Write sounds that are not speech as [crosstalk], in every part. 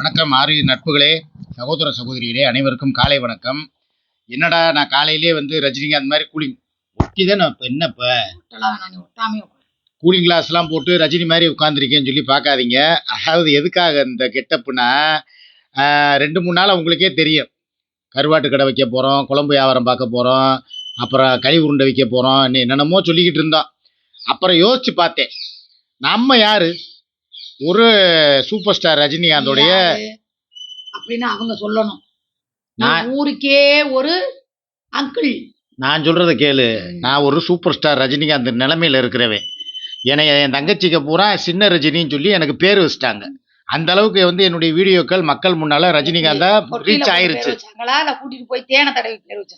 வணக்கம் ஆறு நட்புகளே சகோதர சகோதரிகளே அனைவருக்கும் காலை வணக்கம். என்னடா நான் காலையிலே வந்து ரஜினிகாந்த் மாதிரி கூலிங் ஒட்டி தான் நான் இப்போ என்ன இப்போ. கூலிங் கிளாஸ்லாம் போட்டு ரஜினி மாதிரி உட்காந்துருக்கேன்னு சொல்லி பார்க்காதீங்க. அதாவது எதுக்காக இந்த கெட்டப்புனா ரெண்டு மூணு நாள் உங்களுக்கே தெரியும். கருவாட்டு கடை வைக்க போகிறோம் குழம்பு வியாபாரம் பார்க்க போகிறோம் அப்புறம் களி உருண்டை வைக்க போகிறோம் என்னென்னமோ சொல்லிக்கிட்டு இருந்தோம் அப்புறம் யோசிச்சு பார்த்தேன். நம்ம யாரு? ஒரு சூப்பர் ஸ்டார் ரஜினிகாந்தோடைய? அப்படின்னு அவங்க சொல்லணும். நான்- ஊருக்கே ஒரு அங்கிள் நான் சொல்கிறத கேளு. நான் ஒரு சூப்பர் ஸ்டார் ரஜினிகாந்த் நிலமையில இருக்கிறவன். என்னை என் தங்கச்சிக்கு பூரா சின்ன ரஜினின்னு சொல்லி எனக்கு பேர் வச்சுட்டாங்க. அந்த அளவுக்கு வந்து என்னுடைய வீடியோக்கள் மக்கள் முன்னால ரஜினிகாந்தா ரீச் ஆயிருச்சு.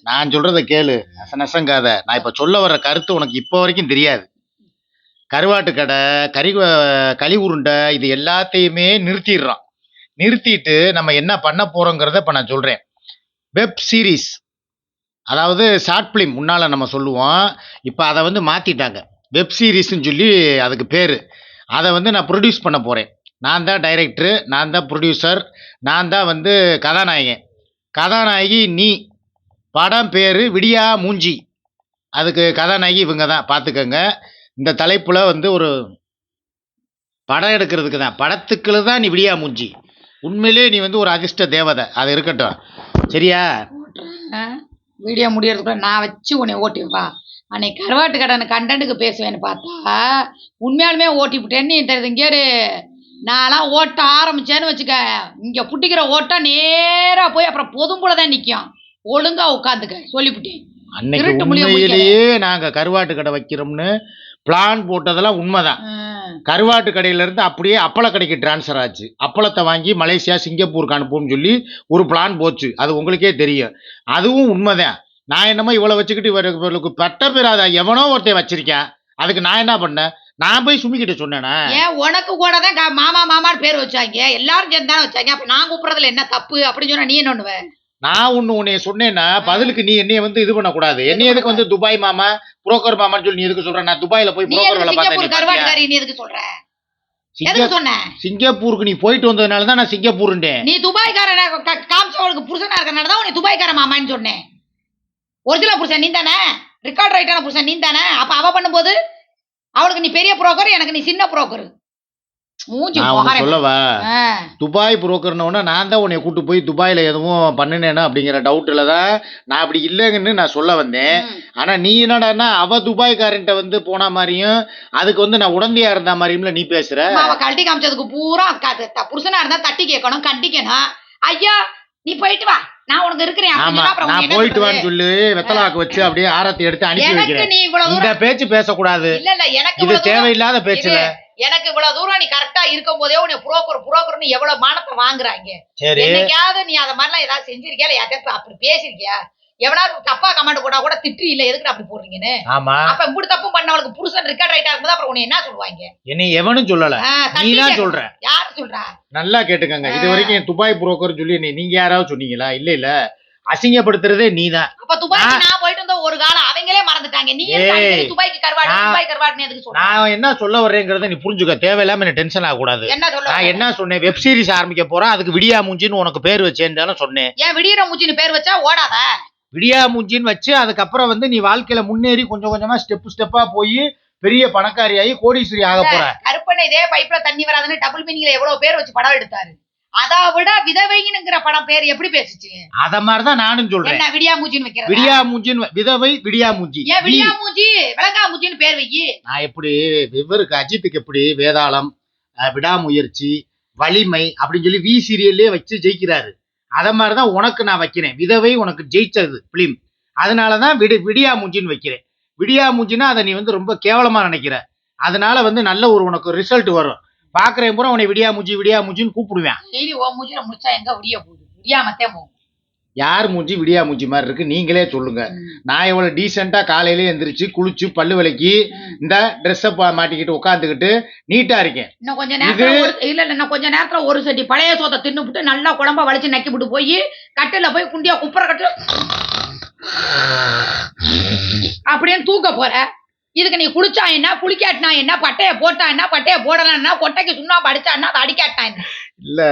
நான் சொல்றத கேளு. நச நசங்காத. நான் இப்ப சொல்ல வர்ற கருத்து உனக்கு இப்போ வரைக்கும் தெரியாது. கருவாட்டு கடை கறி களி உருண்டை இது எல்லாத்தையுமே நிறுத்திடுறோம் நிறுத்திட்டு நம்ம என்ன பண்ண போகிறோங்கிறத இப்போ நான் சொல்கிறேன் வெப் சீரிஸ். அதாவது ஷார்ட் ஃபிலிம் முன்னால் நம்ம சொல்லுவோம். இப்போ அதை வந்து மாற்றிட்டாங்க வெப் சீரிஸ்ன்னு சொல்லி அதுக்கு பேர். அதை வந்து நான் ப்ரொடியூஸ் பண்ண போகிறேன் நான் தான் டைரக்டரு நான் தான் ப்ரொடியூசர் நான் தான் வந்து கதாநாயகன். கதாநாயகி நீ. படம் பேர் விடியா மூஞ்சி. அதுக்கு கதாநாயகி இவங்க தான். பார்த்துக்கோங்க. இந்த தலைப்பில் வந்து ஒரு படம் எடுக்கிறதுக்கு தான். படத்துக்குள்ள தான் நீ விடியா மூஞ்சி. உண்மையிலே நீ வந்து ஒரு அதிர்ஷ்ட தேவதை. அது இருக்கட்டும். சரியா. வீடியோ முடியறதுக்குள்ள நான் வச்சு உன்னை ஓட்டி வா அன்னைக்கு கருவாட்டு கடன் கண்டென்ட்டுக்கு பேசுவேன்னு பார்த்தா உண்மையாலுமே ஓட்டி விட்டேன்னு நீ இங்கே நான்லாம் ஓட்ட ஆரம்பிச்சேன்னு வச்சுக்க. இங்க புட்டிக்கிற ஓட்டா நேரா போய் அப்புறம் பொதும்புல தான் நிற்கும் ஒழுங்கா உட்காந்துக்க. சொல்லிவிட்டேன் அன்னைக்கு உண்மையிலேயே நாங்கள் கருவாட்டு கடை வைக்கிறோம்னு பிளான் போட்டதெல்லாம் உண்மைதான். கருவாட்டு கடையில இருந்து அப்படியே அப்பள கடைக்கு டிரான்ஸ்ஃபர் ஆச்சு. அப்பளத்தை வாங்கி மலேசியா சிங்கப்பூருக்கு அனுப்புவோம்னு சொல்லி ஒரு பிளான் போச்சு. அது உங்களுக்கே தெரியும். அதுவும் உண்மைதான். நான் என்னமோ இவ்வளோ வச்சுக்கிட்டு இவருக்கு இவருக்கு பட்ட பெறாத எவனோ ஒருத்தன் வச்சிருக்கேன். அதுக்கு நான் என்ன பண்ணேன்? நான் போய் சுமிக்கிட்ட சொன்னேனா. ஏன் உனக்கு கூட தான் மாமா மாமான்னு பேர் வச்சாங்க. எல்லாரும் சேர்ந்து தானே வச்சாங்க. அப்ப நான் கூப்பிடுறதுல என்ன தப்பு அப்படின்னு சொன்னா நீ என்ன நான் ஒன்று உன்னைய சொன்னேன்னா பதிலுக்கு நீ என்னைய வந்து இது பண்ணக்கூடாது. என்னைய எதுக்கு வந்து துபாய் மாமா புரோக்கர் மாமான்னு சொல்லி நீ எதுக்கு சொல்ற? நான் துபாயில போய் புரோக்கர் வேலை பார்த்தேன் சிங்கப்பூர் நீ எதுக்கு சொல்ற? சிங்கப்பூருக்கு நீ போயிட்டு வந்ததுனால தான் நான் சிங்கப்பூருண்டேன் நீ துபாய்க்காரன காமிச்சவளுக்கு புருஷனா இருக்கனால தான் உன்னை துபாய்க்கார மாமான்னு சொன்னேன். ஒரிஜினல் புருஷன் நீ தானே ரெக்கார்ட் ரைட்டான புருஷன் நீ தானே அப்ப அவ பண்ணும்போது அவளுக்கு நீ பெரிய புரோக்கர் எனக்கு நீ சின்ன புரோக்கர். மூஞ்சி. சொல்லவா. துபாய் புரோக்கர்னோன்னா நான் தான் உன்னை கூட்டு போய் துபாயில் எதுவும் பண்ணினேனா அப்படிங்கிற டவுட்டில் தான் நான் அப்படி இல்லைங்கன்னு நான் சொல்ல வந்தேன். ம். ஆனால் நீ என்னடான்னா அவ துபாய்க்காரன்ட்ட வந்து போன மாதிரியும் அதுக்கு வந்து நான் உடந்தையா இருந்த மாதிரியும்ல நீ பேசுற? அவ கழட்டி காமிச்சதுக்கு பூரா புருஷனா இருந்தா தட்டி கேட்கணும் கண்டிக்கணும். ஐயா நீ போயிட்டு வா. நான் உனக்கு இருக்கிறேன். நான் போயிட்டு? வான்னு சொல்லி வெத்தலாக்கு வச்சு அப்படியே ஆரத்தி எடுத்து அனுப்பி வைக்கிறேன். இந்த பேச்சு பேசக்கூடாது. இது தேவையில்லாத பேச்சுல. எனக்கு இவ்வளவு தூரம் நீ கரெக்டா இருக்கும் போதே உன்னை புரோக்கர் புரோக்கர்னு எவ்வளவு மானத்தை வாங்குறாங்க? என்னைக்காவது நீ அத மாதிரிலாம் ஏதாவது செஞ்சிருக்கியா? இல்ல யார்கிட்ட அப்படி பேசிருக்கியா? எவனாவது தப்பா கமெண்ட் போட்டா கூட திட்டு இல்ல எதுக்கு அப்படி போடுறீங்கன்னு? ஆமா. அப்ப இப்படி தப்பு பண்ணவளுக்கு புருஷன் ரெக்கார்ட் ரைட்டா இருக்கும்போது அப்புறம் உன்னை என்ன சொல்லுவாங்க? என்னை எவனும் சொல்லல. நீ தான். சொல்ற. யாரு சொல்றா? நல்லா கேட்டுக்கங்க. இது. வரைக்கும் துபாய் புரோக்கர் சொல்லி நீங்க யாராவது சொன்னீங்களா? இல்ல இல்ல. அசிங்கப்படுத்துறதே நீதான். அப்ப துபாய்க்கு நான் போயிட்டு வந்த ஒரு காலம் அவங்களே மறந்துட்டாங்க. நீ துபாய்க்கு கருவாடு துபாய் கருவாடுன்னு எதுக்கு சொல்ற? நான் என்ன சொல்ல வர்றேங்கிறத நீ புரிஞ்சுக்க. தேவையில்லாம என்ன டென்ஷன் என்ன சொல்ல நான் என்ன சொன்னேன்? வெப் சீரிஸ் ஆரம்பிக்க போறேன். அதுக்கு விடியா மூஞ்சின்னு உனக்கு பேர் வச்சேன்னு தானே சொன்னேன். ஏன் விடியற மூச்சின்னு பேர் வச்சா ஓடாத? விடியா மூஞ்சின்னு வச்சு அதுக்கப்புறம் வந்து நீ வாழ்க்கையில முன்னேறி கொஞ்சம் கொஞ்சமா ஸ்டெப் ஸ்டெப்பா போய் பெரிய பணக்காரியாகி கோடீஸ்வரி ஆக போற. கருப்பனை இதே பைப்ல தண்ணி வராதுன்னு டபுள் மீனிங்ல எவ்வளவு பேர் வச்சு படம் எடுத்தாரு? அதை விட விதவைங்கிற படம் பேர் எப்படி பேசுச்சு? அத மாதிரிதான் நானும் சொல்றேன். என்ன விடியா மூச்சின்னு வைக்கிறது? விடியா மூஞ்சின்னு விதவை விடியா மூஞ்சி ஏன் விடியா மூஞ்சி விளங்கா மூச்சின்னு பேர் வையி நான் எப்படி இவருக்கு அஜித்துக்கு எப்படி வேதாளம் விடாமுயற்சி வலிமை அப்படின்னு சொல்லி வி சீரியல்லே வச்சு ஜெயிக்கிறாரு. அத மாதிரிதான் உனக்கு நான் வைக்கிறேன். விதவை உனக்கு ஜெயிச்சது பிலிம் அதனாலதான் விடி விடியா மூஞ்சின்னு வைக்கிறேன். விடியா மூஞ்சின்னா அதை நீ வந்து ரொம்ப கேவலமா நினைக்கிற. அதனால வந்து நல்ல ஒரு உனக்கு ரிசல்ட் வரும். பாக்குறேன் பூரா உன்னை விடியா மூஞ்சி விடியா மூஞ்சின்னு கூப்பிடுவேன். டெய்லி ஓ மூஞ்சில முடிச்சா எங்க விடிய போகுது? விடியாமத்தே போகும் யார் மூஞ்சி விடியா மூஞ்சி மாதிரி இருக்கு? நீங்களே சொல்லுங்க. நான் எவ்வளவு டீசெண்டா காலையிலே எந்திரிச்சு குளிச்சு பல்லு விளக்கி இந்த ட்ரெஸ்ஸை மாட்டிக்கிட்டு உட்காந்துக்கிட்டு நீட்டா இருக்கேன். இன்னும் கொஞ்ச நேரத்துல ஒரு இல்ல இல்ல இன்னும் கொஞ்ச நேரத்துல ஒரு சட்டி பழைய சோத்தை தின்னுபிட்டு நல்லா குழம்ப வலிச்சு நக்கி விட்டு போய் கட்டில போய் குண்டியா குப்புற கட்டு அப்படின்னு தூக்க போற. இதுக்கு நீ குளிச்சா என்ன குளிக்காட்டினா என்ன பட்டைய போட்டா என்ன பட்டைய போடலாம் என்ன கொட்டைக்கு சுண்ணாம்பு அடிச்சா என்ன அதை அடிக்காட்டினா என்ன? இல்ல.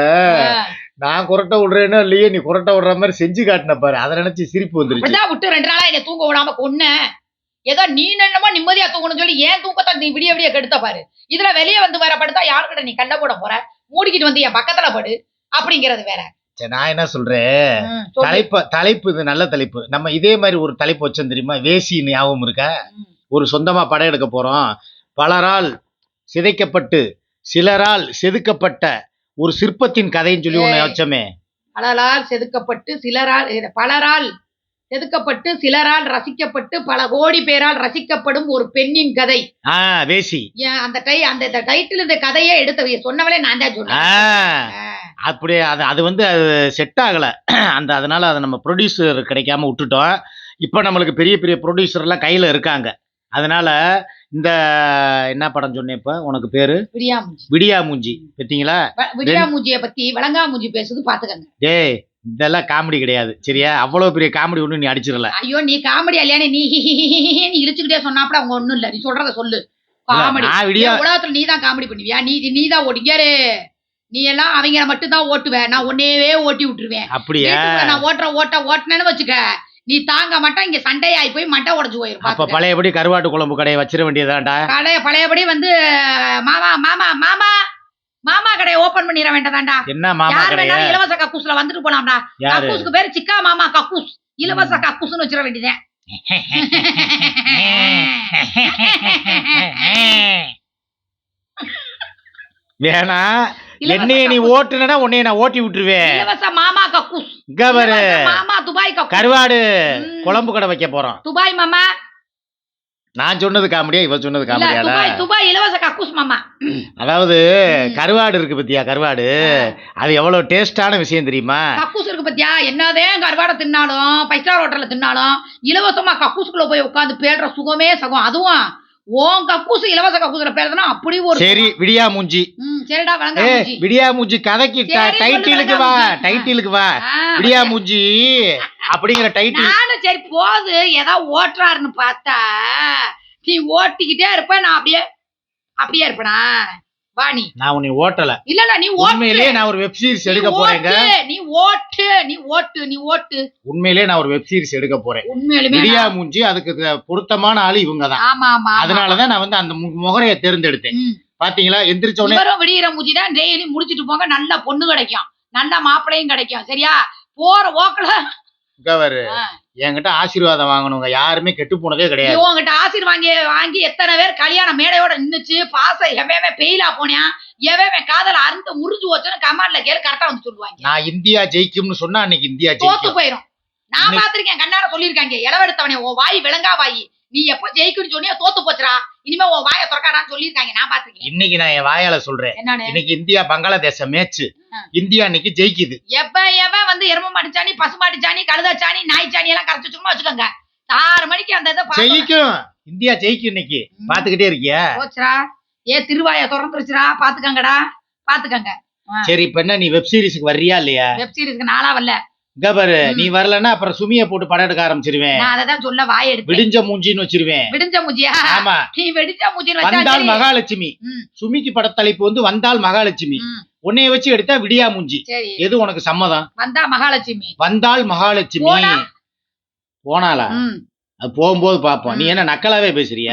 நான் குரட்டை விடுறேனோ இல்லையே நீ குரட்டை விடுற மாதிரி செஞ்சு காட்டின பாரு. அதை நினைச்சு சிரிப்பு வந்துருச்சு. விட்டு ரெண்டு நாளா என்னை தூங்க விடாம கொன்ன. ஏதோ நீ என்னமோ நிம்மதியா தூங்கணும்னு சொல்லி ஏன் தூக்கத்தை நீ விடிய விடிய கெடுத்த பாரு? இதுல வெளியே வந்து வேற படுத்தா யாருக்கிட்ட நீ கண்ட போட போற? மூடிக்கிட்டு வந்து என் பக்கத்துல படு. அப்படிங்கிறது வேற. சரி நான் என்ன சொல்றேன். தலைப்பு தலைப்பு இது நல்ல தலைப்பு. நம்ம இதே மாதிரி ஒரு தலைப்பு வச்சோம் தெரியுமா? வேசி ஞாபகம் இருக்கா. ஒரு சொந்தமா படம் எடுக்க போறோம். பலரால் சிதைக்கப்பட்டு சிலரால் செதுக்கப்பட்ட ஒரு சிற்பத்தின் கதைன்னு சொல்லி ஏய். வச்சோமே. பலரால் செதுக்கப்பட்டு சிலரால் பலரால் செதுக்கப்பட்டு சிலரால் ரசிக்கப்பட்டு பல கோடி பேரால் ரசிக்கப்படும் ஒரு பெண்ணின் கதை. ஆ வேசி. அந்த டை அந்த டைட்டில் இந்த கதையே எடுத்த சொன்னவளே நான் தான் சொன்னேன். அப்படியே அது அது வந்து அது செட் ஆகல. அந்த அதனால அதை நம்ம ப்ரொடியூசர் கிடைக்காம விட்டுட்டோம். இப்போ நம்மளுக்கு பெரிய பெரிய ப்ரொடியூசர்லாம் கையில் இருக்காங்க. அதனால இந்த என்ன படம் சொன்னேன் இப்போ? உனக்கு பேரு? விடியாமூஞ்சி. விடியா மூஞ்சி பார்த்தீங்களா விடியாமூஞ்சிய பத்தி விளங்காமூஞ்சி பேசுது பாத்துக்கங்க. டேய் இதெல்லாம் காமெடி கிடையாது. சரியா? அவ்வளோ பெரிய காமெடி ஒன்றும் நீ அடிச்சிடல. ஐயோ நீ காமெடி இல்லையானே நீ நீ இழுச்சுக்கிட்டே சொன்னாப்பட அவங்க ஒண்ணும் இல்ல. நீ சொல்றத சொல்லு. காமெடி. விடியா உலகத்துல நீ தான் காமெடி பண்ணுவியா? நீ நீ தான் ஓட்டிக்காரு நீ எல்லாம் அவங்கள மட்டும் தான் ஓட்டுவ. நான் உன்னையவே ஓட்டி விட்டுருவேன். அப்படியா? நான் ஓட்டுற ஓட்ட ஓட்டினேன்னு வச்சுக்க. நீ தாங்க மாட்டா இங்க சண்டையாயி போய் மண்டை உடஞ்சு போயிரும் அப்ப. பழையபடி கருவாட்டு குழம்பு கடையை வச்சிட வேண்டியதாண்டா கடைய பழையபடி வந்து மாமா மாமா மாமா மாமா கடையை ஓபன் பண்ணிட வேண்டாம்டா என்ன மாமா வேணாலும் இலவச கக்கூஸ்ல வந்துட்டு போலாம்டா. கக்கூஸ்க்கு பேரு சிக்கா மாமா கக்கூஸ். இலவச கக்கூஸ்னு வச்சிட வேண்டியதேன் வேணா என்னைய நீ. ஓட்டுனா உன்னைய நான் ஓட்டி விட்டுருவேன். மாமா கக்கூஸ். இலவச மாமா துபாய் கருவாடு. குழம்பு கடை வைக்க போறோம். துபாய் மாமா. நான் சொன்னது காமெடியா? இவ சொன்னது இல்ல காமெடியாடா? துபாய் துபாய் இலவச கக்கூஸ் மாமா. அதாவது. கருவாடு இருக்கு பத்தியா? கருவாடு. அது எவ்வளவு டேஸ்டான விஷயம் தெரியுமா? கக்கூஸ் இருக்கு பத்தியா? என்னதே கருவாடை தின்னாலும் ஃபைவ் ஸ்டார் ஹோட்டல்ல தின்னாலும் இலவசமா கக்கூஸ்குள்ள போய் உட்காந்து பேடுற சுகமே சகம். அதுவும் ஓன் கக்கூஸ் இலவச கக்கூஸ்ல பேடுறதுனா அப்படி ஒரு சரி விடியா மூஞ்சி சரிடா வழங்க ஏ மூஞ்சி. விடியா மூஞ்சி கதைக்கு டைட்டிலுக்கு வா. டைட்டிலுக்கு வா விடியா? மூஞ்சி அப்படிங்கிற டைட்டில் நானும் சரி போது ஏதோ ஓட்டுறாருன்னு பார்த்தா நீ ஓட்டிக்கிட்டே இருப்ப நான் அப்படியே அப்படியே இருப்பனா வா நீ. நான் உன்னை ஓட்டல. இல்ல இல்ல நீ உண்மையிலேயே நான் ஒரு வெப் சீரிஸ் எடுக்க போறேங்க. நீ ஓட்டு நீ ஓட்டு நீ ஓட்டு. உண்மையிலேயே நான் ஒரு வெப் சீரிஸ் எடுக்க போறேன். உண்மையிலுமே நான்- மூஞ்சி அதுக்கு பொருத்தமான ஆளு இவங்க தான் ஆமா ஆமா ஆமா. அதனாலதான் நான் வந்து அந்த முகரைய தேர்ந்தெடுத்தேன். பாத்தீங்களா? எந்திரிச்ச உடனே இவரும் விடிகிற மூஞ்சி தான் டெய்லி முடிச்சிட்டு போங்க நல்ல பொண்ணு கிடைக்கும். நல்ல மாப்பிள்ளையும் கிடைக்கும். சரியா? போற ஓக்கல ஆ. என்கிட்ட ஆசீர்வாதம் வாங்கணுங்க. யாருமே கெட்டு போனதே கிடையாது. உங்ககிட்ட ஆசீர் வாங்கி வாங்கி எத்தனை பேர் கல்யாண மேடையோட நின்னுச்சு பாசம் எவன் பெயிலா போனியா எவன் காதல அறுந்து முறிஞ்சு போச்சுன்னு கமாண்ட்ல கேளு கரெக்டா வந்து சொல்லுவாங்க. நான் இந்தியா ஜெயிக்கும்னு சொன்னா அன்னைக்கு இந்தியா தோத்து போயிரும். நான் பாத்திருக்கேன் கண்ணார சொல்லியிருக்காங்க இளவெடுத்தவனே உன் வாய் விளங்கா வாய் நீ எப்ப ஜெயிக்குன்னு சொன்னியோ தோத்து போச்சுடா. இனிமே உன் வாயை திறக்காடான்னு சொல்லியிருக்காங்க. நான் பாத்திருக்கேன் இன்னைக்கு நான் என் வாயால சொல்றேன். என்னன்னு? இன்னைக்கு இந்தியா பங்களாதேச மேட்ச். இந்தியா இன்னைக்கு ஜெயிக்குது. எப்ப எவன் வந்து எரும மாட்டுச்சாணி பசு மாட்டுச்சாணி கழுதாச்சாணி நாய்ச்சாணி எல்லாம் கரைச்சு வச்சுக்கோமா வச்சுக்கோங்க. ஆறு மணிக்கு அந்த இதை. ஜெயிக்கும் இந்தியா ஜெயிக்கும் இன்னைக்கு. பாத்துக்கிட்டே இருக்கியா? போச்சுடா. ஏ திருவாய திறந்துருச்சுடா. பாத்துக்கங்கடா பாத்துக்கங்க சரி இப்ப என்ன நீ வெப் சீரிஸ்க்கு வர்றியா இல்லையா? வெப் சீரிஸ்க்கு நாளா வரல. இங்க பாரு ம். நீ வரலன்னா அப்புறம் சுமிய போட்டு படம் எடுக்க ஆரம்பிச்சிருவேன். நான் அததான் சொல்ல வாய் எடுத்து. விடிஞ்ச மூஞ்சின்னு வச்சிருவேன். விடிஞ்ச மூஞ்சியா? ஆமா. நீ வெடிச்ச மூஞ்சி வச்சா வந்தால். மகாலட்சுமி. சுமிக்கு படத்தலைப்பு வந்து வந்தால் மகாலட்சுமி. உன்னைய வச்சு எடுத்தா விடியா மூஞ்சி. எது உனக்கு சம்மதம்? வந்தா மகாலட்சுமி. வந்தால் மகாலட்சுமி. போனா? போனாளா? ம். அது போகும்போது பாப்போம். நீ என்ன நக்கலாவே பேசுறிய?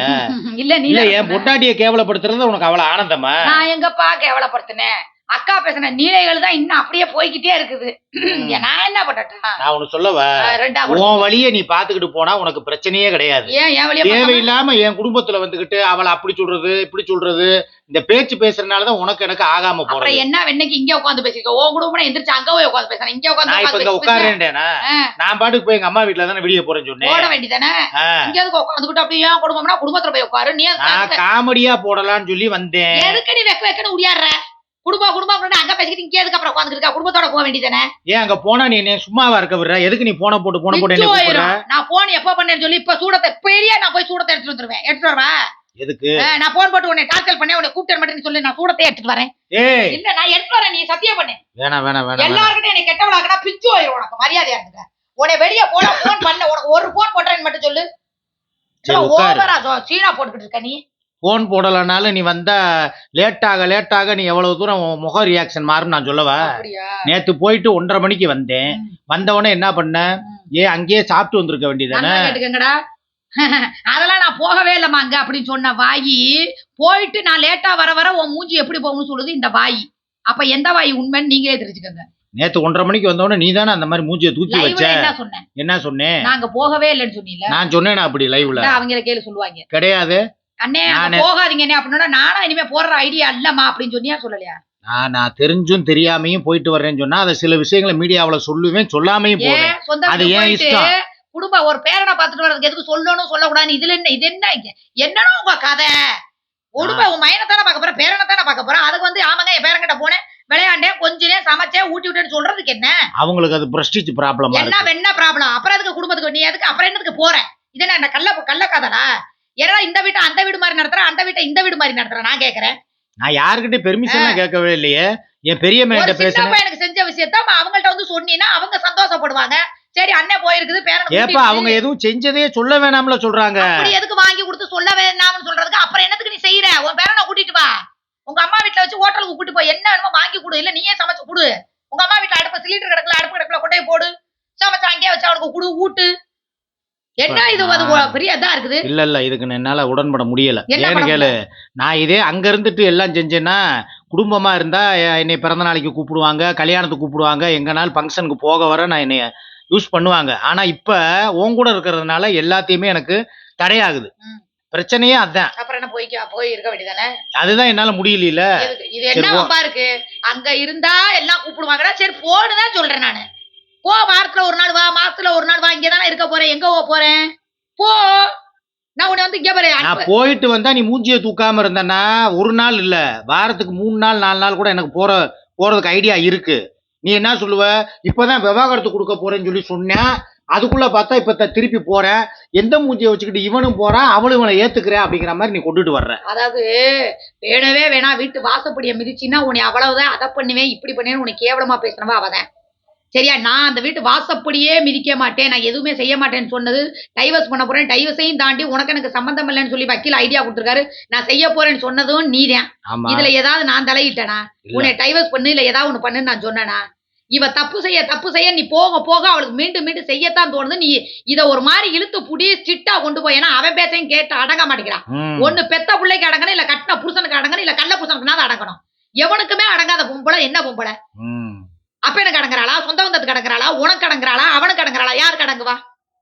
இல்ல நீ இல்ல என். பொட்டாட்டிய கேவலப்படுத்துறது உனக்கு அவ்வளவு ஆனந்தமா? நான் எங்கப்பா கேவலப்படுத்தினேன்? அக்கா பேசின நீலைகள் தான் இன்னும் அப்படியே போய்கிட்டே இருக்குது. நான் என்ன பண்ணட்டா நான் உனக்கு சொல்லவ? உன் வழிய நீ பாத்துக்கிட்டு போனா உனக்கு பிரச்சனையே கிடையாது? தேவையில்லாம என் குடும்பத்துல வந்துகிட்டு அவளை அப்படி சொல்றது இப்படி சொல்றது இந்த பேச்சு பேசுறதுனாலதான் உனக்கு எனக்கு ஆகாம போறது. என்ன வெண்ணைக்கு இங்க உட்காந்து பேசிக்க உன் குடும்பம் எந்திரிச்சு அங்க போய் உட்காந்து பேசுறேன். இங்க இப்ப இங்க உட்காந்து உட்காரேன்டேனா நான் பாட்டுக்கு போய் எங்க அம்மா வீட்டுல தானே வெளியே போறேன்னு போட சொன்னேன் வேண்டியதானே? ஆ, இங்க எதுக்கு உட்காந்துக்கிட்டு அப்படியே ஏன் குடும்பம்னா குடும்பத்துல போய் உட்காரு? நீ காமெடியா போடலாம்னு சொல்லி வந்தேன். எதுக்கு நீ வெக்க வெக்கன்னு உடியாடுற? குடும்பம் குடும்பம் அங்க பேசிக்கிட்டு இங்க எதுக்கு அப்புறம் உட்காந்துட்டு இருக்கா? குடும்பத்தோட போக வேண்டியதானே ஏன் அங்க போனா நீ என்ன சும்மாவா இருக்க விடுற? எதுக்கு நீ போன போட்டு போன போட்டு என்ன நான் போன் எப்ப பண்ணேன்னு சொல்லி இப்ப சூடத்தை பெரிய நான் போய் சூடத்தை எடுத்துட்டு வந்துருவேன். எடுத்துட்டு வரவா? எதுக்கு? நான் போன் போட்டு உன்னை டார்ச்சல் பண்ணேன் உன்னை கூப்பிட்டு மட்டும் சொல்லி நான் சூடத்தை எடுத்துட்டு வரேன். ஏய். இல்ல நான் எடுத்துட்டு வரேன் நீ சத்தியம் பண்ணு. வேணாம் வேணாம் வேணாம் எல்லாருக்கிட்டும் என்னை கெட்டவளாக்கனா பிச்சு ஆயிரும் உனக்கு மரியாதையா இருந்துக்க. உன்னை வெளிய போன போன் பண்ண உனக்கு ஒரு போன் பண்றேன்னு மட்டும் சொல்லு. ஓவரா சீனா போட்டுக்கிட்டு இருக்க நீ. ஃபோன் போடலைனாலும் நீ வந்தா லேட்டாக லேட்டாக நீ எவ்வளவு தூரம் உன் முக ரியாக்ஷன் மாறும் நான் சொல்லவா? நேத்து போயிட்டு ஒன்றரை மணிக்கு வந்தேன். வந்தவொடனே என்ன பண்ண. ஏன் அங்கேயே சாப்பிட்டு வந்திருக்க வேண்டியதானே? [laughs] அதெல்லாம் நான் போகவே இல்லம்மா அங்க அப்படின்னு சொன்ன வாயி போயிட்டு நான் லேட்டா வர வர உன் மூஞ்சி எப்படி போகும்னு சொல்லுது இந்த வாயி. அப்ப எந்த வாயி உண்மைன்னு நீங்களே தெரிஞ்சுக்கோங்க. நேத்து ஒன்றரை மணிக்கு வந்தவொடனே நீ தானே அந்த மாதிரி மூஞ்சியை தூக்கி வச்ச? என்ன சொன்னேன்? நாங்க போகவே இல்லைன்னு சொன்னீல நான் சொன்னேன் அப்படி லைவ்ல அவங்கள கேளு சொல்லுவாங்க. கிடையாது. அண்ணே அங்க நானு- போகாதீங்க அண்ணே அப்படின்னா நானும் இனிமே போடுற ஐடியா இல்லம்மா அப்படின்னு சொன்னியா சொல்லலையா? நான் நான் தெரிஞ்சும் தெரியாமையும் போயிட்டு வர்றேன்னு சொன்னா அதை சில விஷயங்களை மீடியாவுல சொல்லுவேன் சொல்லாமையும் போறேன் சொந்த அது ஏன் இஷ்டம். குடும்ப ஒரு பேரனை பார்த்துட்டு வர்றதுக்கு எதுக்கு சொல்லணும் சொல்லக்கூடாது இதுல என்ன இது என்ன? என்னடா உங்க கதை? குடும்ப உன் மயனை தானே பார்க்க போற பேரனை தானே பார்க்க போறேன் அதுக்கு வந்து ஆமாங்க என் பேரங்கிட்ட போனேன் விளையாண்டேன் கொஞ்ச சமைச்சேன் ஊட்டி விட்டேன்னு சொல்றதுக்கு என்ன? அவங்களுக்கு அது பிரஸ்டிஜ் ப்ராப்ளமா என்ன என்ன ப்ராப்ளம் அப்புறம் எதுக்கு குடும்பத்துக்கு நீ எதுக்கு அப்புறம் என்னதுக்கு போற? இது என்ன என்ன கள்ள கள்ள கதடா? ஏன்னா இந்த வீட்டை அந்த வீடு மாதிரி நடத்துற அந்த வீட்டை இந்த வீடு மாதிரி நடத்துற? நான் கேக்குறேன். நான் யாருக்கிட்ட பெர்மிஷன் கேட்கவே இல்லையே. என் பெரிய பையனுக்கு செஞ்ச விஷயத்த அவங்கள்ட்ட வந்து சொன்னீங்கன்னா அவங்க சந்தோஷப்படுவாங்க. சரி அண்ணன் போயிருக்குது பேரன் ஏப்பா அவங்க எதுவும் செஞ்சதே சொல்ல வேணாம்ல சொல்றாங்க. அப்படி எதுக்கு வாங்கி கொடுத்து சொல்ல வேணாம்னு சொல்றதுக்கு அப்புறம் என்னத்துக்கு நீ செய்யற? உன் பேரனை கூட்டிட்டு வா. உங்க அம்மா வீட்ல வச்சு ஹோட்டலுக்கு கூட்டிட்டு போய் என்ன வேணுமோ வாங்கி கொடு. இல்ல நீயே சமைச்சு கொடு. உங்க அம்மா வீட்ல அடுப்பு சிலிண்டர் கிடக்கல அடுப்பு கிடக்கல கொண்டே போடு. சமைச்சு அங்கேயே வச்சு அவனுக்கு குடு ஊட்டு. என்ன இது பெரிய இதா இருக்குது? இல்ல இல்ல இதுக்கு என்னால உடன்பட முடியல. ஏன்னு கேளு நான் இதே அங்க இருந்துட்டு எல்லாம் செஞ்சேன்னா குடும்பமா இருந்தா என்னை பிறந்த நாளைக்கு கூப்பிடுவாங்க கல்யாணத்துக்கு கூப்பிடுவாங்க எங்கனாலும் ஃபங்க்ஷனுக்கு போக வர நான் என்னைய யூஸ் பண்ணுவாங்க. ஆனா இப்ப உன் கூட இருக்கிறதுனால எல்லாத்தையுமே எனக்கு தடையாகுது. பிரச்சனையே அதான். அப்புறம் என்ன போய்க்க போய் இருக்க வேண்டியதானே? அதுதான் என்னால முடியல? இது என்ன இருக்கு? அங்க இருந்தா எல்லாம் கூப்பிடுவாங்கடா. சரி போன்னு தான் சொல்றேன் நானு. போ வாரத்துல ஒரு நாள் வா மாசத்துல ஒரு நாள் வா இங்க தானே இருக்க போறேன் எங்க போக போறேன் போ. நான் உன்னை வந்து இங்க பாரு நான். போயிட்டு வந்தா நீ மூஞ்சியை தூக்காம இருந்தேன்னா ஒரு நாள் இல்ல. வாரத்துக்கு மூணு நாள் நாலு நாள் கூட எனக்கு போற போறதுக்கு ஐடியா இருக்கு. நீ என்ன சொல்லுவ? இப்பதான் விவாகரத்து கொடுக்க போறேன்னு சொல்லி சொன்னேன் அதுக்குள்ள பார்த்தா இப்ப திருப்பி போறேன் எந்த மூஞ்சியை வச்சுக்கிட்டு இவனும் போறான் அவளும் இவனை ஏத்துக்கிறேன் அப்படிங்கிற மாதிரி நீ கொண்டுட்டு வர்ற. அதாவது வேணவே வேணா வீட்டு வாசப்படிய மிதிச்சின்னா உன்னை அவ்வளவுதான் அதை பண்ணுவேன் இப்படி பண்ணுவேன் உன்னை கேவலமா பேசினவா அவதான். சரியா? நான் அந்த வீட்டு வாசப்படியே மிதிக்க மாட்டேன். நான் எதுவுமே செய்ய மாட்டேன்னு சொன்னது டைவர்ஸ் பண்ண போறேன். டைவர்ஸையும் தாண்டி உனக்கு எனக்கு சம்பந்தம் இல்லைன்னு சொல்லி வக்கீல் ஐடியா கொடுத்துருக்காரு. நான் செய்ய போறேன்னு சொன்னதும் நீதான். இதுல ஏதாவது நான் தலையிட்டேனா. உன்னை டைவர்ஸ் பண்ணு இல்ல ஏதாவது ஒண்ணு பண்ணுன்னு நான் சொன்னேனா? இவ தப்பு செய்ய தப்பு செய்ய நீ போக போக அவளுக்கு மீண்டும் மீண்டும் செய்யத்தான் தோணுது. நீ இத ஒரு மாதிரி இழுத்து புடி ஸ்ட்ரிக்டா கொண்டு போய். ஏன்னா அவன் பேச்சையும் கேட்டு அடங்க மாட்டேங்கிறான். ஒண்ணு பெத்த பிள்ளைக்கு அடங்கணும் இல்ல கட்டின புருஷனுக்கு அடங்கணும் இல்ல கள்ள புருஷனுக்கு அடங்கணும். எவனுக்குமே அடங்காத பொம்பளை என்ன பொம்பளை. அப்ப எனக்கு அடங்குறாளா சொந்த பந்தத்துக்கு அடங்குறாளா உனக்கு அடங்குறாளா அவனுக்கு அடங்குறாளா யாருக்கு அடங்குவா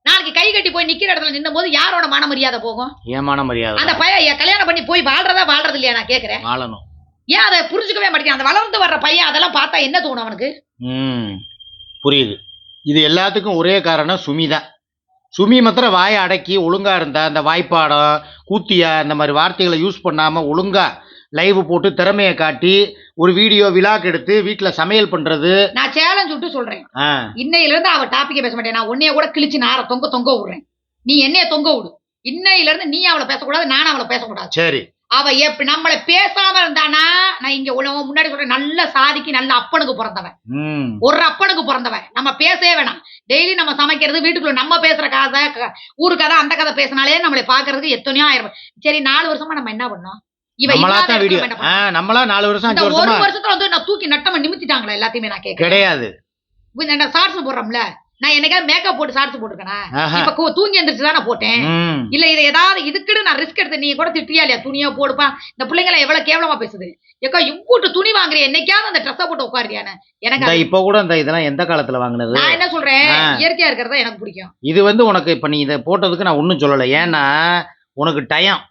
நாளைக்கு கை கட்டி போய் நிக்கிற இடத்துல நின்னும் போது யாரோட மான மரியாதை போகும்? ஏமான மரியாதை அந்த பையன் கல்யாணம் பண்ணி போய் வாழ்றதா வாழ்றது இல்லையா நான் கேக்குறேன்? வாழணும். ஏன் அதை புரிஞ்சுக்கவே மாட்டேங்கிறான்? அந்த வளர்ந்து வர்ற பையன் அதெல்லாம் பார்த்தா என்ன தோணும் அவனுக்கு? ம் புரியுது. இது எல்லாத்துக்கும் ஒரே காரணம் சுமி தான். சுமி மாத்திரம் வாயை அடக்கி ஒழுங்கா இருந்தா அந்த வாய்ப்பாடம் கூத்தியா இந்த மாதிரி வார்த்தைகளை யூஸ் பண்ணாம ஒழுங்கா லைவ் போட்டு திறமையை காட்டி ஒரு வீடியோ விழாக்கு எடுத்து வீட்டுல சமையல் பண்றது. நான் சேலஞ்ச் விட்டு சொல்றேன். ஆ, இன்னையில இருந்து அவ டாபிக்கே பேச மாட்டேன். நான் உன்னைய கூட கிழிச்சு நார தொங்க தொங்க விடுறேன். நீ என்னைய தொங்க விடு. இன்னையில இருந்து நீ அவளை பேசக்கூடாது நானும் அவளை பேசக்கூடாது. சரி. அவ எப்படி நம்மளை பேசாம இருந்தானா? நான் இங்க உள்ள முன்னாடி சொல்றேன் நல்ல சாதிக்கு நல்ல அப்பனுக்கு பிறந்தவன். ம். ஒரு அப்பனுக்கு பிறந்தவன். நம்ம பேசவே வேணாம். டெய்லி நம்ம சமைக்கிறது வீட்டுக்குள்ள நம்ம பேசுற கதை க- ஊரு கதை அந்த கதை பேசினாலே நம்மளை பாக்குறதுக்கு எத்தனையோ ஆயிரம். சரி நாலு வருஷமா நம்ம என்ன பண்ணோம்? நம்மளா நாலு வருஷம் அஞ்சு ஒரு வருஷமா? வருஷத்துல வந்து நான் தூக்கி நட்டமா நிமித்திட்டாங்களா எல்லாத்தையுமே நான் கேட்கிறேன் கிடையாது. இந்த போடுறோம்ல? நான் என்னைக்காவது மேக்கப் போட்டு ஷார்ட்ஸ் போட்டுருக்கேனா. இப்ப தூங்கி எந்திரிச்சு தான் போட்டேன். இல்ல இதை ஏதாவது இதுக்குன்னு நான் ரிஸ்க் எடுத்து நீ கூட திட்டியா இல்லையா? துணியா போடுப்பா. இந்த பிள்ளைங்களை எவ்வளவு கேவலமா பேசுது. ஏக்கா இவ்வூட்டு துணி வாங்குறிய? என்னைக்காவது அந்த ட்ரெஸ்ஸை போட்டு உட்காருறியானு எனக்கு இப்ப கூட இந்த இதெல்லாம் எந்த காலத்துல வாங்கினது? நான் என்ன சொல்றேன். இயற்கையா இருக்கிறதா எனக்கு பிடிக்கும். இது வந்து உனக்கு இப்ப நீ இதை போட்டதுக்கு நான் ஒன்றும் சொல்லலை. ஏன்னா உனக்கு டயம்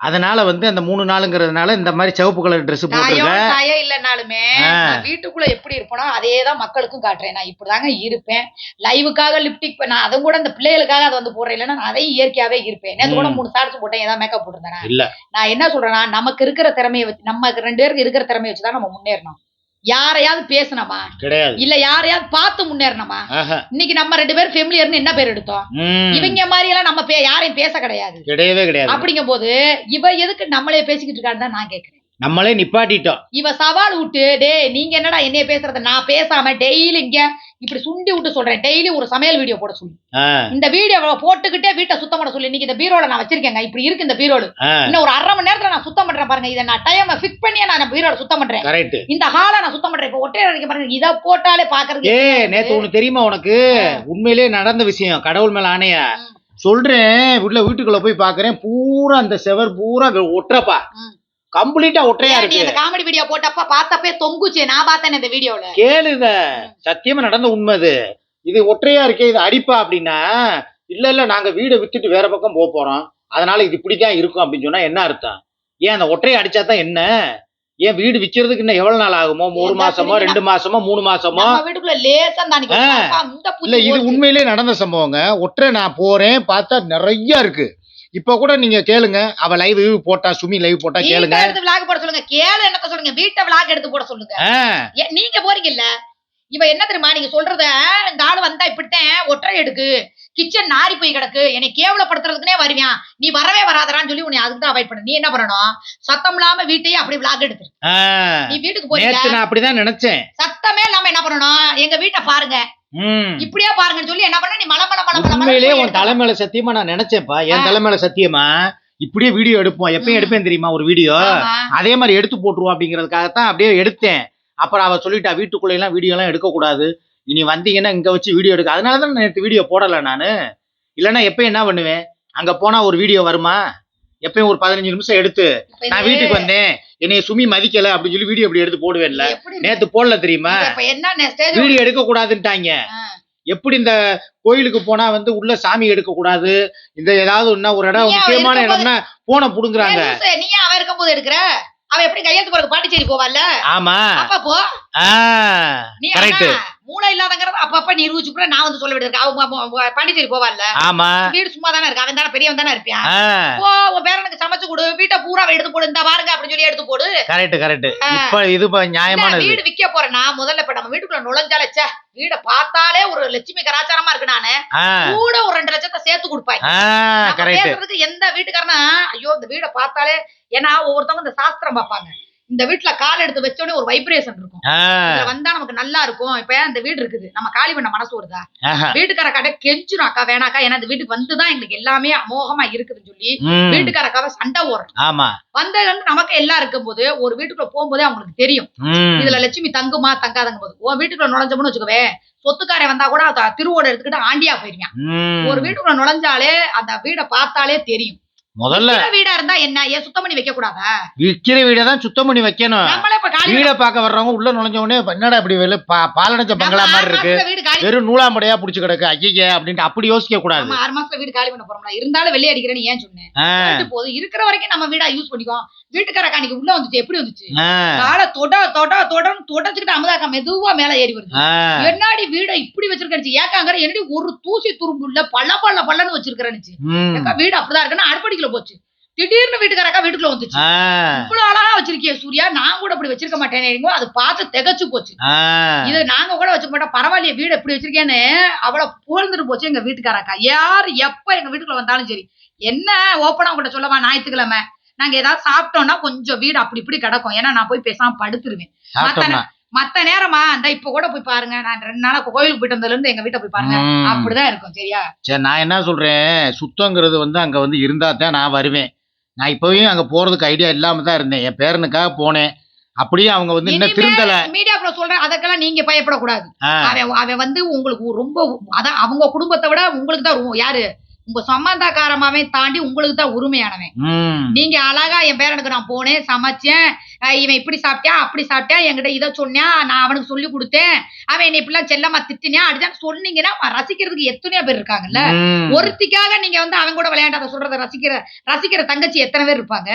அதனால வந்து அந்த மூணு நாளுங்கிறதுனால இந்த மாதிரி சிவப்பு கலர் Dress போட்டிருக்க. தாயம் தாயம் இல்லைனாலுமே வீட்டுக்குள்ள எப்படி இருப்பனோ அதே தான் மக்களுக்கும் காட்டுறேன். நான் இப்படிதாங்க இருப்பேன். லைவுக்காக லிப்டிக் நான் அதுவும் கூட இந்த பிள்ளைகளுக்காக அதை வந்து போடுறேன். இல்லைன்னா நான் அதையும் இயற்கையாவே இருப்பேன். நேத்து கூட. மூணு ஷார்ட்ஸ் போட்டேன். ஏதாவது மேக்கப் போட்டிருந்தேன். இல்ல. நான் என்ன சொல்றேன்னா நமக்கு இருக்கிற திறமையை வச்சு நமக்கு ரெண்டு பேருக்கு இருக்கிற திறமையை வச்சு தான் நம்ம முன்னேறணும். யாரையாவது பேசணுமா கிடையாது. இல்ல யாரையாவது பார்த்து முன்னேறணுமா. இன்னைக்கு நம்ம ரெண்டு பேரும் ஃபெமிலியர்னு என்ன பேர் எடுத்தோம். இவங்க மாதிரி எல்லாம் நம்ம யாரையும் பேச கிடையாது. கிடையவே கிடையாது. அப்படிங்கும் போது இவ எதுக்கு நம்மளே பேசிக்கிட்டு இருக்கான்னு தான் நான் கேக்குறேன். நம்மளே நிப்பாட்டிட்டோம். இவ சவால் விட்டு டேய் நீங்க என்னடா என்னைய பேசுறது? நான் பேசாம டெய்லி இங்க இப்படி சுண்டி விட்டு சொல்றேன். டெய்லி ஒரு சமையல் வீடியோ போட சொல்லு. இந்த வீடியோ போட்டுக்கிட்டே வீட்டை சுத்தம் பண்ண சொல்லி. இன்னைக்கு இந்த பீரோல நான் வச்சிருக்கேங்க. இப்படி இருக்கு இந்த பீரோடு இன்னும் ஒரு அரை மணி நேரத்துல நான் சுத்தம் பண்றேன் பாருங்க. இதை நான் டைம் ஃபிக்ஸ் பண்ணியே நான் பீரோட சுத்தம் பண்றேன். இந்த ஹாலை நான் சுத்தம் பண்றேன். இப்ப ஒட்டை அடிக்க பாருங்க. இதை போட்டாலே பாக்குறது ஏ நேத்து ஒண்ணு தெரியுமா உனக்கு? உண்மையிலேயே நடந்த விஷயம். கடவுள் மேல ஆணையா. சொல்றேன். உள்ள வீட்டுக்குள்ள போய் பாக்குறேன் பூரா அந்த செவர் பூரா ஒட்டுறப்பா. கம்ப்ளீட்டா ஒற்றையா இருக்கு. இந்த காமெடி வீடியோ போட்டப்ப பார்த்தப்பே தொங்குச்சு. நான் பார்த்தேன் இந்த வீடியோல. கேளு இத சத்தியமா நடந்த உண்மை இது இது ஒற்றையா இருக்கே இது அடிப்பா அப்படின்னா இல்ல இல்ல நாங்க வீடை வித்துட்டு வேற பக்கம் போக போறோம். அதனால இது இப்படிதான் இருக்கும் அப்படின்னு சொன்னா என்ன அர்த்தம்? ஏன் அந்த ஒற்றையை அடிச்சா தான் என்ன? ஏன் வீடு விக்கிறதுக்கு இன்னும் எவ்வளவு நாள் ஆகுமோ? ஒரு ஏன் மாசமோ? ரெண்டு மாசமோ? மூணு மாசமோ? இல்ல இது போச்சு. உண்மையிலே நடந்த சம்பவங்க. ஒற்றை நான் போறேன் பார்த்தா நிறைய இருக்கு. இப்ப கூட நீங்க கேளுங்க. அவ லைவ் போட்டா சுமி லைவ் போட்டா கேளுங்க. எடுத்து விளாக் போட சொல்லுங்க. கேளு என்னத்த சொல்லுங்க. வீட்டை விளாக் எடுத்து போட சொல்லுங்க. நீங்க போறீங்கல்ல? இவ என்ன தெரியுமா? நீங்க சொல்றத இந்த ஆளு வந்தா இப்படித்தான் ஒற்றை எடுக்கு. கிச்சன் நாரி போய் கிடக்கு. என்னை கேவலப்படுத்துறதுக்குனே வருவியான் நீ வரவே வராதரான்னு சொல்லி உன்னை அதுக்கு தான் அவாய்ட் பண்ண. நீ என்ன பண்ணணும்? சத்தம் இல்லாம வீட்டையே அப்படி விளாக் எடுத்து. நீ வீட்டுக்கு போறீங்க நேத்து நான் அப்படிதான் நினைச்சேன். சத்தமே இல்லாம என்ன பண்ணணும்? எங்க வீட்டை பாருங்க. இப்படியே பாருங்கன்னு சொல்லி என்ன பண்ண? நீ மல மல மல உன் தலைமையில சத்தியமா நான் நினைச்சேன்ப்பா. என். தலைமையில சத்தியமா இப்படியே வீடியோ எடுப்போம். எப்பயும். எடுப்பேன் தெரியுமா? ஒரு வீடியோ. அதே மாதிரி எடுத்து போட்டுருவோம் அப்படிங்கறதுக்காகத்தான் அப்படியே எடுத்தேன். அப்புறம் அவ சொல்லிட்டா வீட்டுக்குள்ள எல்லாம் வீடியோ எல்லாம் எடுக்க கூடாது. இனி வந்தீங்கன்னா இங்க வச்சு வீடியோ எடுக்க. அதனாலதான் நேற்று வீடியோ போடல நானு. இல்லைன்னா எப்பயும் என்ன பண்ணுவேன்? அங்க போனா ஒரு வீடியோ வருமா? எப்பயும் ஒரு பதினஞ்சு நிமிஷம் எடுத்து நான் வீட்டுக்கு வந்தேன் என்னைய சுமி மதிக்கல அப்படின்னு சொல்லி வீடியோ இப்படி எடுத்து போடுவேன்ல. நேத்து போடல தெரியுமா? வீடியோ எடுக்க கூடாதுன்ட்டாங்க எப்படி இந்த கோயிலுக்கு போனா வந்து உள்ள சாமி எடுக்க கூடாது இந்த ஏதாவது ஒண்ணா ஒரு இடம் முக்கியமான இருக்கும்போது- இடம்னா போனை புடுங்குறாங்க. நீ அவ இருக்கும் போது எடுக்கிற? அவ எப்படி கையெழுத்து போறதுக்கு பாண்டிச்சேரி போவாள்ல? ஆமா. அப்ப போ. கரெக்ட் மூளை இல்லாதங்கிறத அப்பப்ப நிரூபிச்சு கூட நான் வந்து சொல்ல வேண்டியது அவ ம- ம- பாண்டிச்சேரி போவாள்ல. ஆமா. வீடு சும்மா தானே இருக்கு. அவன் தானே பெரியவன் தானே இருப்பான். ஆ. போ உன் பேரனுக்கு சமைச்சு கொடு. வீட்டை பூரா எடுத்து போடு. இந்த பாருங்க அப்படின்னு சொல்லி எடுத்து போடு. Correct correct. இப்ப இது நியாயமானது. வீடு விக்க போறேன்னா முதல்ல இப்ப நம்ம வீட்டுக்குள்ள நுழைஞ்சாலே ச்சே வீட பார்த்தாலே ஒரு லட்சுமி கலாச்சாரமா இருக்கு நானு. கூட ஒரு ரெண்டு லட்சத்தை சேர்த்து கொடுப்பாங்க எந்த வீட்டுக்காரனா ஐயோ இந்த வீட பார்த்தாலே ஏன்னா ஒவ்வொருத்தவங்க இந்த சாஸ்திரம் பார்ப்பாங்க. இந்த வீட்டுல கால் எடுத்து வச்ச உடனே ஒரு வைப்ரேஷன் இருக்கும். இதுல வந்தா நமக்கு நல்லா இருக்கும். இப்ப இந்த வீடு இருக்குது? நம்ம காலி பண்ண மனசு வருதா. வீட்டுக்கார கடை அக்கா வேணாக்கா ஏன்னா இந்த வீட்டுக்கு வந்துதான் எங்களுக்கு எல்லாமே அமோகமா இருக்குதுன்னு சொல்லி ம், வீட்டுக்கார அக்காவை சண்டை ஓடுறோம் ஆமா. வந்ததுல இருந்து நமக்கு எல்லாம் இருக்கும்போது ஒரு வீட்டுக்குள்ள போகும்போதே அவங்களுக்கு தெரியும். இதுல லட்சுமி தங்குமா தங்காதங்க போது. உன் வீட்டுக்குள்ள நுழைஞ்சோம்னு வச்சுக்கவே சொத்துக்காரன் வந்தா கூட திருவோட எடுத்துக்கிட்டு ஆண்டியா போயிருவான். ஒரு வீட்டுக்குள்ள நுழைஞ்சாலே அந்த வீட பார்த்தாலே தெரியும். முதல்ல வீடா இருந்தா என்ன? ஏன் சுத்தம் பண்ணி வைக்க கூடாதா விக்கிற வீடை தான் சுத்தம் பண்ணி வைக்கணும். வீட பார்க்க வர்றவங்க உள்ள நுழைஞ்ச உடனே என்னடா இப்படி வெளில பா- பாலடைஞ்ச பங்களா மாதிரி இருக்கு? வெறும் நூலாம்படையா புடிச்சு கிடக்கு. ஐயே அப்படின்ட்டு அப்படி யோசிக்க கூடாது. ஆறு மாசத்துல வீடு காலி பண்ண போறோம்ல. இருந்தாலும் வெளியே அடிக்கிறேன்னு ஏன் சொன்னேன்? போதும் இருக்கிற வரைக்கும் நம்ம வீடா யூஸ் பண்ணிக்கோ வீட்டுக்கார காணிக்கு உள்ள வந்துச்சு. எப்படி வந்துச்சு? காலை தொட தொட தொடன்னு தொடச்சுக்கிட்டு அமுதாக்கா மெதுவா மேல ஏறி வருது. என்னாடி வீட இப்படி வச்சிருக்கேன்னு ஏக்காங்கிற என்னடி ஒரு தூசி துரும்பு இல்ல பள்ள பள்ள பள்ளன்னு வச்சிருக்கிறேன்னு வீடு அப்படிதான் இருக்குன்னு அடுப்படிக்குள்ள போச்சு. திடீர்னு வீட்டுக்காரக்கா வீட்டுக்குள்ள வந்துச்சு. இவ்வளவு அழகா வச்சிருக்கிய சூர்யா. நான் கூட அப்படி வச்சிருக்க மாட்டேனேங்கோ அது பார்த்து திகச்சு போச்சு. இது நாங்க கூட வச்சுக்க மாட்டோம். பரவாயில்லையே வீடு எப்படி வச்சிருக்கேன்னு அவளை புகழ்ந்துட்டு போச்சு எங்க வீட்டுக்காரக்கா. யார் எப்ப எங்க வீட்டுக்குள்ள வந்தாலும் சரி. என்ன ஓப்பனா உங்கள்கிட்ட சொல்லவா? ஞாயிற்றுக்கிழமை. நாங்க ஏதாவது சாப்பிட்டோம்னா கொஞ்சம் வீடு அப்படி இப்படி கிடக்கும். ஏன்னா நான் போய் பேசாம படுத்துருவேன். மத்த நேரமா அந்த இப்ப கூட போய் பாருங்க. நான் ரெண்டு நாளா கோயிலுக்கு போயிட்டு வந்ததுல இருந்து எங்க வீட்டை போய் பாருங்க. அப்படிதான் இருக்கும் சரியா? சரி நான் என்ன சொல்றேன்? சுத்தங்கிறது வந்து அங்க வந்து இருந்தா தான் நான் வருவேன். நான் இப்பவும் அங்க போறதுக்கு ஐடியா இல்லாம தான் இருந்தேன். என் பேரனுக்காக போனேன். அப்படியே அவங்க வந்து இன்னும் திருந்தல. மீடியாக்குள்ள சொல்றேன் அதுக்கெல்லாம் நீங்க பயப்படக்கூடாது. அவன் அவன் வந்து உங்களுக்கு ரொம்ப அதான் அவங்க குடும்பத்தை விட உங்களுக்கு தான் யாரு? உங்க சம்பந்தக்காரமாவே தாண்டி உங்களுக்கு தான் உரிமையானவன். நீங்க அழகா என் பேரனுக்கு நான் போனேன் சமைச்சேன். இவன் இப்படி சாப்பிட்டான் அப்படி சாப்பிட்டான் என்கிட்ட இதை சொன்னான் நான் அவனுக்கு சொல்லி கொடுத்தேன். அவன் என்னை இப்படிலாம் செல்லமா திட்டினான் அப்படிதான் சொன்னீங்கன்னா ரசிக்கிறதுக்கு எத்தனையோ பேர் இருக்காங்கல்ல. ஒருத்திக்காக நீங்க வந்து அவன் கூட விளையாண்டாத சொல்றத ரசிக்கிற ரசிக்கிற தங்கச்சி எத்தனை பேர் இருப்பாங்க?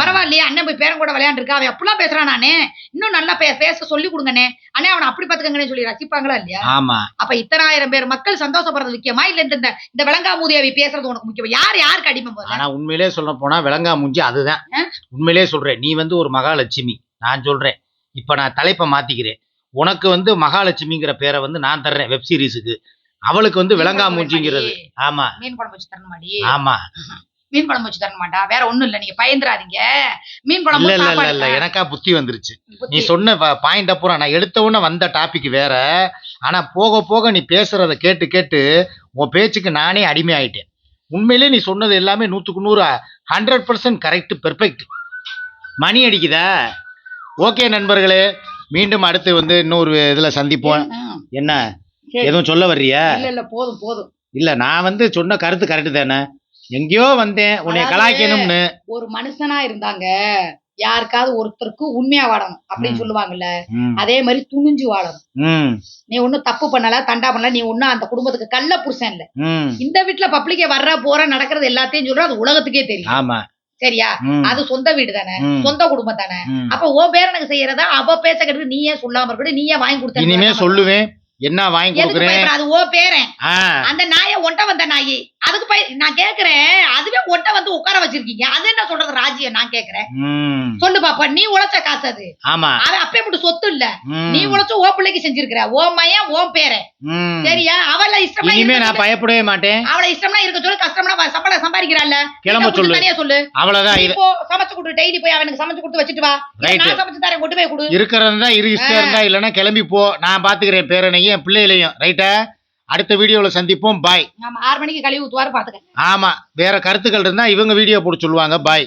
பரவாயில்லையே அண்ணன் போய் பேரன் கூட விளையாண்டுருக்கா அவன் அப்படிலாம் பேசுறான் நானே. இன்னும் நல்லா பே பேச சொல்லி கொடுங்கண்ணே. அண்ணே அவனை அப்படி பாத்துக்கங்கன்னு சொல்லி ரசிப்பாங்களா இல்லையா? ஆமா. அப்ப இத்தனாயிரம் பேர் மக்கள் சந்தோஷப்படுறது முக்கியமா? இல்ல இந்த இந்த- விளங்காமூதியாவை பேசுறது உனக்கு முக்கியமா? யார் யாருக்கு அடிமை ஆனா உண்மையிலே சொல்ல போனா விளங்கா மூஞ்சி அதுதான்? உண்மையிலே சொல்றேன் நீ வந்து ஒரு மகாலட்சுமி. நான் சொல்றேன். இப்ப நான் தலைப்பை மாத்திக்கிறேன். உனக்கு வந்து மகாலட்சுமிங்கிற பேரை வந்து நான் தர்றேன் வெப் சீரிஸுக்கு அவளுக்கு வந்து விளங்கா மூஞ்சிங்கிறது ஆமா. மீன் குழம்பு வச்சு தரணுமாடி? ஆமா. [laughs] மீன் குழம்பு வச்சு தர மாட்டா வேற ஒண்ணும் இல்ல. நீங்க பயந்துராதீங்க மீன் குழம்பு இல்ல இல்ல இல்ல. எனக்கா புத்தி வந்துருச்சு. நீ சொன்ன பாயிண்ட் பூரா நான் எடுத்த உடனே வந்த டாபிக் வேற. ஆனா போக போக நீ பேசுறத கேட்டு கேட்டு உன் பேச்சுக்கு நானே அடிமை ஆயிட்டேன் உண்மையிலே நீ சொன்னது எல்லாமே நூத்துக்கு நூறு ஹண்ட்ரட் பர்சன்ட் கரெக்ட் பெர்ஃபெக்ட் மணி அடிக்குதா? ஓகே நண்பர்களே மீண்டும் அடுத்து வந்து இன்னொரு இதுல சந்திப்போம். என்ன. எதுவும் சொல்ல வர்றியா? இல்ல இல்ல போதும் போதும். இல்ல நான் வந்து சொன்ன கருத்து கரெக்ட் தானே? எங்கேயோ வந்தேன் உன்னை கலாய்க்கணும்னு. ஒரு மனுஷனா இருந்தாங்க. யாருக்காவது ஒருத்தருக்கு உண்மையா வாழணும் அப்படின்னு. சொல்லுவாங்கல்ல. அதே மாதிரி துணிஞ்சு வாழணும். ம், நீ ஒண்ணும் தப்பு பண்ணல தண்டா பண்ணல நீ ஒண்ணும் அந்த குடும்பத்துக்கு கள்ள புருஷன் இல்ல. இந்த வீட்டுல பப்ளிக்கே வர்ற போற நடக்கிறது எல்லாத்தையும் சொல்ற அது உலகத்துக்கே தெரியும். ஆமா. சரியா? அது சொந்த வீடு தானே? சொந்த குடும்பம் தானே. அப்ப ஓ பேரனுக்கு செய்யறதா அவ பேச கேட்டு நீ ஏன் சொல்லாம இருக்கணும் நீ ஏன் வாங்கி கொடுத்த இனிமே சொல்லுவேன். என்ன வாங்கி கொடுக்குறேன்? அது ஓ பேரன். அந்த நாயை ஒட்ட வந்த நாயி. அதுக்கு பய நான் கேக்குறேன் அதுவே ஒட்ட வந்து உட்கார வச்சிருக்கீங்க. அது என்ன சொல்றது ராஜிய? நான் கேக்குறேன். சொல்லு பாப்பா நீ உழைச்ச காசு அது. ஆமா. அவன் அப்பே மட்டும் சொத்து இல்ல. நீ உழைச்ச ஓ பிள்ளைக்கு செஞ்சிருக்கிற. ஓ மையன் ஓ பேரன். சரியா? அவள இஷ்டமா இனிமே நான். பயப்படவே மாட்டேன். அவளை இஷ்டம்னா இருக்க சொல்லு. கஷ்டம்னா சம்பளம் சம்பாதிக்கிறாள்ல. கிளம்ப சொல்லு. தனியா சொல்லு. அவ்வளவுதான். நீ இது போ சமைச்சு கொடு டெய்லி போய் அவனுக்கு சமைச்சு கொடுத்து வச்சுட்டு வா. நான் சமைச்சு தரேன் கொண்டு போய் கொடு. இருக்கிறது தான் இரு இஷ்டம். இருந்தா இல்லைன்னா கிளம்பி போ. நான் பாத்துக்கிறேன் பேரனையும் என் பிள்ளைகளையும். ரைட்டா அடுத்த வீடியோல சந்திப்போம். பாய் ஆறு மணிக்கு கழுவி ஆமா வேற கருத்துக்கள் இருந்தா இவங்க வீடியோ போட்டு சொல்லுவாங்க. பாய்